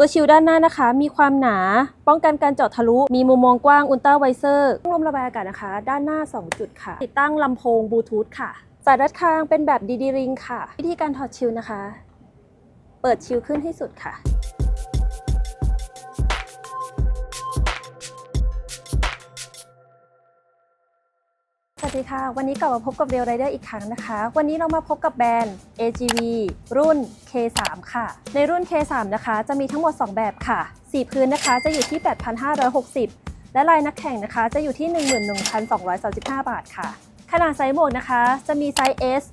ตัวชิลด้านหน้านะคะ มีความหนา ป้องกันการเจาะทะลุ มีมุมมองกว้างอุลตราไวเซอร์ลมระบายอากาศนะคะ ด้านหน้า 2 จุดค่ะ ติดตั้งลำโพงบลูทูธค่ะ สายรัดคางเป็นแบบดีดีริงค่ะ วิธีการถอดชิลนะคะ เปิดชิลขึ้นให้สุดค่ะ ดีค่ะ วันนี้กลับมาพบกับเรียวไรเดอร์อีกครั้งนะคะ วันนี้เรามาพบกับแบรนด์ AGV รุ่น K3 ค่ะ ในรุ่น K3 นะคะ จะมีทั้งหมด 2 แบบค่ะ สีพื้นนะคะจะอยู่ที่ 8,560 และลายนักแข่งนะคะจะอยู่ที่ 11,235 บาทค่ะ ขนาดไซส์หมวกนะคะ จะมีไซส์ S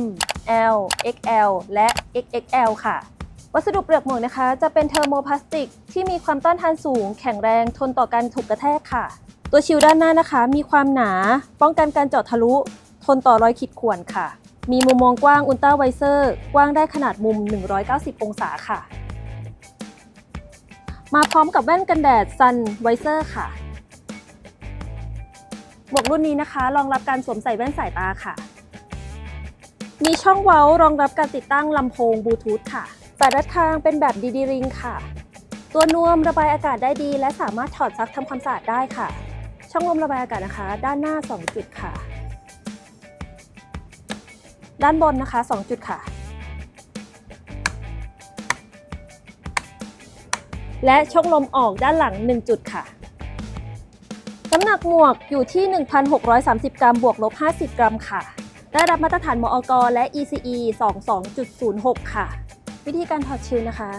M L XL และ XXL ค่ะ วัสดุเปลือกหมวกนะคะ จะเป็นเทอร์โมพลาสติก ที่มีความต้านทานสูง แข็งแรงทนต่อการถูกกระแทกค่ะ ตัวชิลด้านหน้านะคะ มีความหนาป้องกันการเจาะทะลุ ทนต่อรอยขีดข่วนค่ะ มีมุมมองกว้างอุลตราไวเซอร์กว้างได้ขนาดมุม 190 องศาค่ะ มาพร้อมกับแว่นกันแดดซันไวเซอร์ค่ะหมวกรุ่นนี้นะคะรองรับการสวมใส่แว่นสายตาค่ะ มีช่องเว้ารองรับการติดตั้งลำโพงบลูทูธค่ะสายรัดคางเป็นแบบดีดีริงค่ะ ตัวนวมระบายอากาศได้ดี และสามารถถอดซักทำความสะอาดได้ค่ะ ช่องลมระบายอากาศนะคะ ด้านหน้า 2 จุดค่ะ ด้านบนนะคะ 2 จุดค่ะ และช่องลมออกด้านหลัง 1 จุดค่ะน้ำหนักหมวกอยู่ที่ 1,630 กรัมบวกลบ 50 กรัมค่ะ ได้รับมาตรฐานมอกและ ECE 22.06 ค่ะ วิธีการถอดชิลนะคะ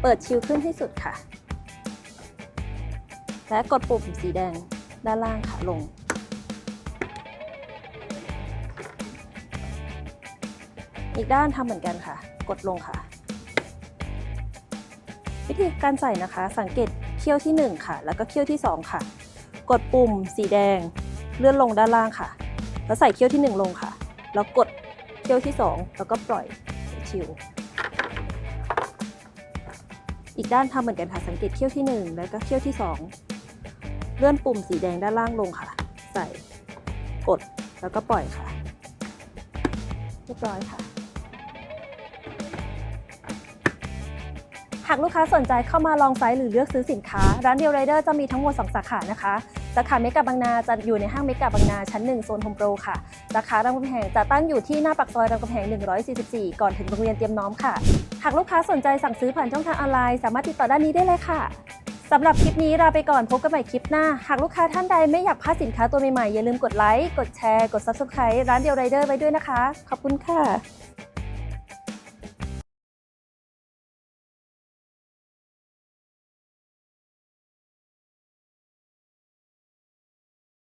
เปิดชิลขึ้นให้สุดค่ะ และกดปุ่มสีแดงด้านล่างค่ะลง อีกด้านทำเหมือนกันค่ะ กดลงค่ะ วิธีการใส่นะคะ สังเกตเขี้ยวที่ 1 ค่ะ แล้วก็เขี้ยวที่ 2 ค่ะ กดปุ่มสีแดง เลื่อนลงด้านล่างค่ะ แล้วใส่เขี้ยวที่ 1 ลงค่ะ แล้วกดเขี้ยวที่ 2 แล้วก็ปล่อยชิวอีกด้านทำเหมือนกันค่ะ สังเกตเขี้ยวที่ 1 แล้วก็เขี้ยวที่ 2 เลื่อนปุ่มสีแดงด้านล่างลงค่ะ ใส่กดแล้วก็ปล่อยค่ะ เรียบร้อยค่ะ หากลูกค้าสนใจเข้ามาลองไซส์หรือเลือกซื้อสินค้า ร้านเดียวไรเดอร์จะมีทั้งหมด 2 สาขานะคะ สาขาเมกะบางนาจะอยู่ในห้างเมกะบางนาชั้น 1 โซนโฮมโปรค่ะ สาขารามคำแหงจะตั้งอยู่ที่หน้าปากซอยรามคำแหง 144 ก่อนถึงโรงเรียนเตรียมน้อมค่ะ หากลูกค้าสนใจสั่งซื้อผ่านช่องทางออนไลน์ สามารถติดต่อด้านนี้ได้เลยค่ะ สำหรับคลิปนี้ลาไปก่อนพบกันใหม่คลิปหน้า หากลูกค้าท่านใดไม่อยากพลาดสินค้าตัวใหม่ๆ อย่าลืมกดไลค์ กดแชร์ กด Subscribe ร้านเดียวไรเดอร์ไว้ด้วยนะคะ ขอบคุณค่ะ